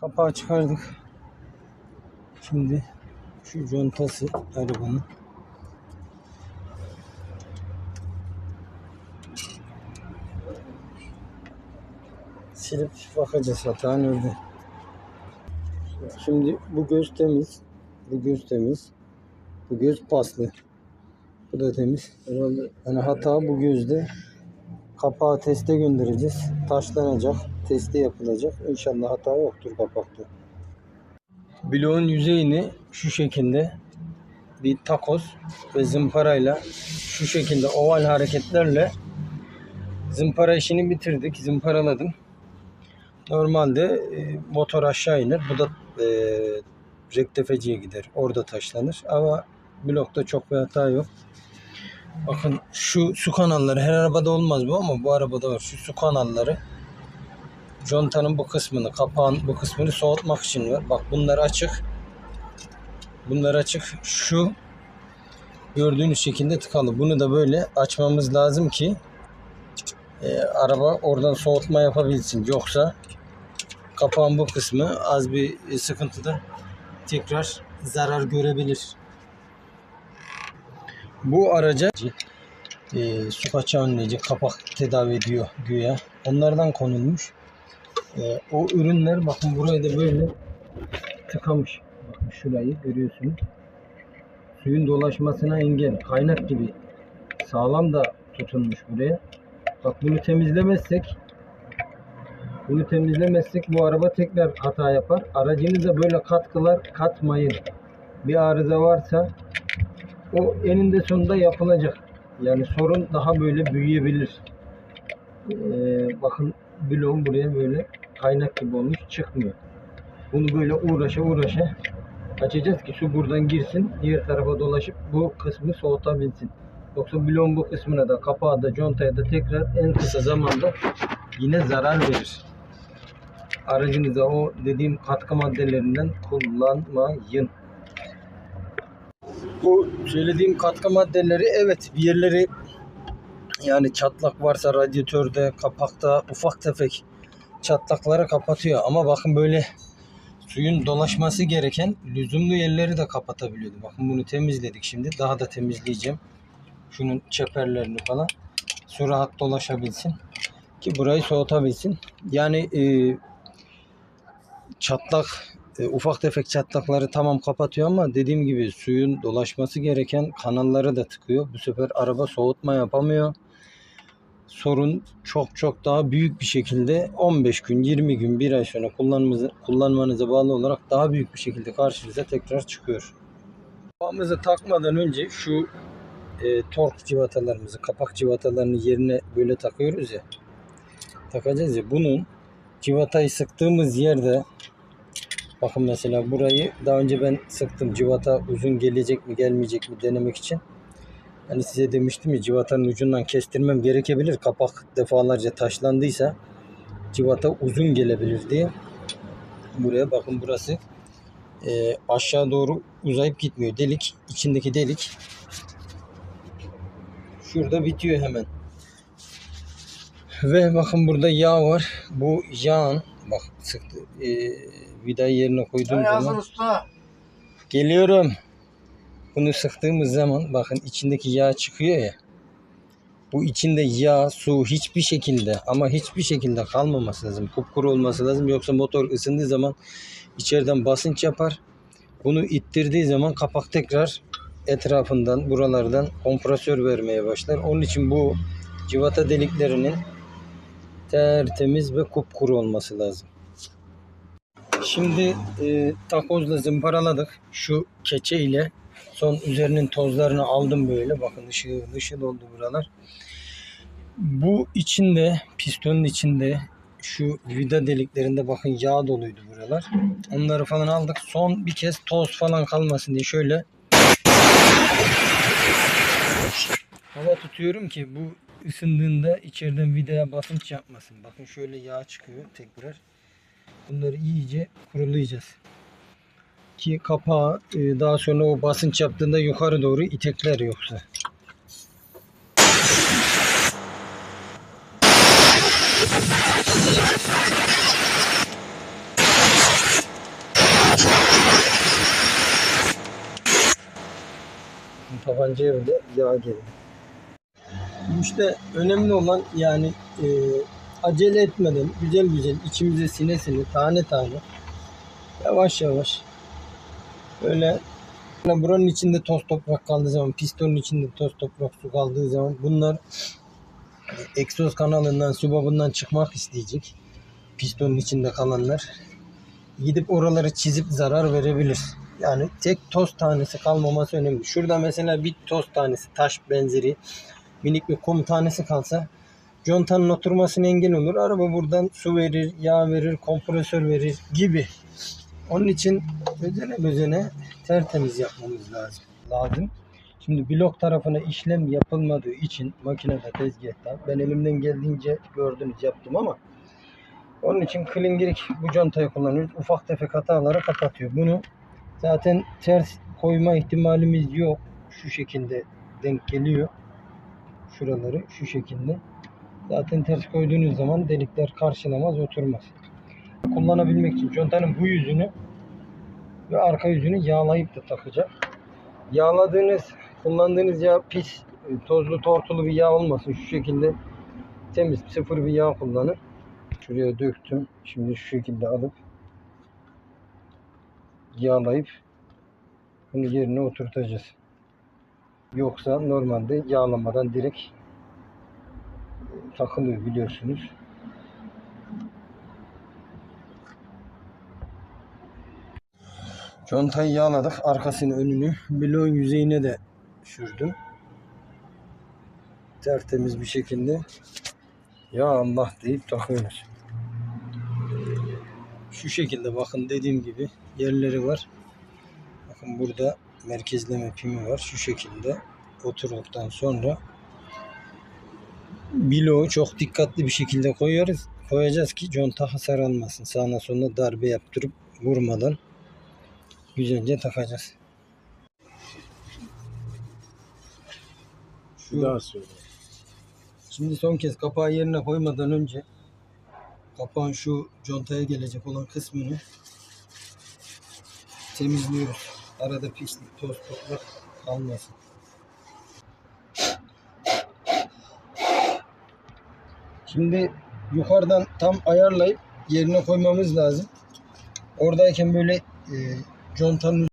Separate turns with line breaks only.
Kapağı çıkardık. Şimdi şu contası arabanın. Silip bakacağız hata nerede. Şimdi bu göz temiz. Bu göz temiz. Bu göz paslı. Bu da temiz. Herhalde yani hata bu gözde. Kapağı teste göndereceğiz. Taşlanacak. Testi yapılacak. İnşallah hata yoktur kapakta. Bloğun yüzeyini şu şekilde bir takoz ve zımparayla şu şekilde oval hareketlerle zımpara işini bitirdik. Zımparaladım. Normalde e, motor aşağı iner. Bu da e, rektefeciye gider. Orada taşlanır. Ama blokta çok bir hata yok. Bakın şu su kanalları her arabada olmaz bu ama bu arabada var. Şu su kanalları contanın bu kısmını, kapağın bu kısmını soğutmak için var. Bak bunlar açık. Bunlar açık. Şu gördüğünüz şekilde tıkalı. Bunu da böyle açmamız lazım ki e, araba oradan soğutma yapabilsin. Yoksa kapağın bu kısmı az bir sıkıntıda tekrar zarar görebilir. Bu araca e, su kaçağı önleyici kapak tedavi ediyor güya. Onlardan konulmuş. E, o ürünler bakın burayı da böyle tıkamış. Bakın şurayı görüyorsunuz. Suyun dolaşmasına engel. Kaynak gibi sağlam da tutunmuş buraya. Bak bunu temizlemezsek bunu temizlemezsek bu araba tekrar hata yapar. Aracınıza böyle katkılar katmayın. Bir arıza varsa o eninde sonunda yapılacak. Yani sorun daha böyle büyüyebilir. Ee, bakın bloğum buraya böyle kaynak gibi olmuş çıkmıyor. Bunu böyle uğraşa uğraşa açacağız ki su buradan girsin diğer tarafa dolaşıp bu kısmı soğutabilsin. Yoksa bloğun bu kısmına da kapağı da contaya da tekrar en kısa zamanda yine zarar verir. Aracınıza o dediğim katkı maddelerinden kullanmayın. Bu söylediğim katkı maddeleri evet bir yerleri yani çatlak varsa radyatörde, kapakta ufak tefek çatlakları kapatıyor. Ama bakın böyle suyun dolaşması gereken lüzumlu yerleri de kapatabiliyordu. Bakın bunu temizledik şimdi. Daha da temizleyeceğim. Şunun çeperlerini falan. Su rahat dolaşabilsin. Ki burayı soğutabilsin. Yani e, çatlak e, ufak tefek çatlakları tamam kapatıyor ama dediğim gibi suyun dolaşması gereken kanalları da tıkıyor. Bu sefer araba soğutma yapamıyor. Sorun çok çok daha büyük bir şekilde 15 gün, 20 gün, 1 ay sonra kullanmanıza, kullanmanıza bağlı olarak daha büyük bir şekilde karşınıza tekrar çıkıyor. Kapağımızı takmadan önce şu e, tork civatalarımızı, kapak civatalarını yerine böyle takıyoruz ya. Takacağız ya. Bunun civatayı sıktığımız yerde Bakın mesela burayı daha önce ben sıktım. Civata uzun gelecek mi gelmeyecek mi denemek için. Hani size demiştim ya civatanın ucundan kestirmem gerekebilir. Kapak defalarca taşlandıysa civata uzun gelebilir diye. Buraya bakın burası e, aşağı doğru uzayıp gitmiyor. Delik içindeki delik şurada bitiyor hemen. Ve bakın burada yağ var. Bu yağın bak sıktı, e, vidayı yerine koyduğum zaman
usta.
geliyorum. Bunu sıktığımız zaman bakın içindeki yağ çıkıyor ya. Bu içinde yağ, su hiçbir şekilde ama hiçbir şekilde kalmaması lazım. Kupkuru olması lazım. Yoksa motor ısındığı zaman içeriden basınç yapar. Bunu ittirdiği zaman kapak tekrar etrafından, buralardan kompresör vermeye başlar. Onun için bu civata deliklerinin tertemiz ve kupkuru olması lazım. Şimdi e, takozla zımparaladık. Şu keçe ile son üzerinin tozlarını aldım böyle. Bakın ışığı ışıl oldu buralar. Bu içinde pistonun içinde şu vida deliklerinde bakın yağ doluydu buralar. Onları falan aldık. Son bir kez toz falan kalmasın diye şöyle hava tutuyorum ki bu ısındığında içeriden vidaya basınç yapmasın. Bakın şöyle yağ çıkıyor tekrar. Bunları iyice kurulayacağız ki kapağı e, daha sonra o basınç yaptığında yukarı doğru itekler yoksa. Tabancaya bile yağ geliyor. Bu işte önemli olan yani e, acele etmeden güzel güzel içimize sine sine tane tane yavaş yavaş böyle buranın içinde toz toprak kaldığı zaman pistonun içinde toz toprak su kaldığı zaman bunlar egzoz kanalından subabından çıkmak isteyecek pistonun içinde kalanlar gidip oraları çizip zarar verebilir. Yani tek toz tanesi kalmaması önemli. Şurada mesela bir toz tanesi taş benzeri minik bir kum tanesi kalsa contanın oturmasına engel olur. Araba buradan su verir, yağ verir, kompresör verir gibi. Onun için özene özene tertemiz yapmamız lazım. lazım. Şimdi blok tarafına işlem yapılmadığı için makinede tezgahta ben elimden geldiğince gördünüz yaptım ama onun için klingirik bu contayı kullanıyoruz. Ufak tefek hataları kapatıyor. Bunu zaten ters koyma ihtimalimiz yok. Şu şekilde denk geliyor. Şuraları şu şekilde. Zaten ters koyduğunuz zaman delikler karşılamaz, oturmaz. Kullanabilmek için contanın bu yüzünü ve arka yüzünü yağlayıp da takacak. Yağladığınız, kullandığınız yağ pis, tozlu, tortulu bir yağ olmasın. Şu şekilde temiz, sıfır bir yağ kullanın. Şuraya döktüm. Şimdi şu şekilde alıp yağlayıp bunu yerine oturtacağız. Yoksa normalde yağlamadan direkt takılıyor biliyorsunuz. Contayı yağladık. Arkasını önünü bloğun yüzeyine de sürdüm. Tertemiz bir şekilde ya Allah deyip takıyoruz. Şu şekilde bakın dediğim gibi yerleri var. Bakın burada merkezleme pimi var. Şu şekilde oturduktan sonra bloğu çok dikkatli bir şekilde koyuyoruz. Koyacağız ki conta hasar almasın. Sağına soluna darbe yaptırıp vurmadan güzelce takacağız.
Bir daha söyle.
Şimdi son kez kapağı yerine koymadan önce kapağın şu contaya gelecek olan kısmını temizliyoruz. Arada pislik, toz, toprak kalmasın. Şimdi yukarıdan tam ayarlayıp yerine koymamız lazım. Oradayken böyle e, contanın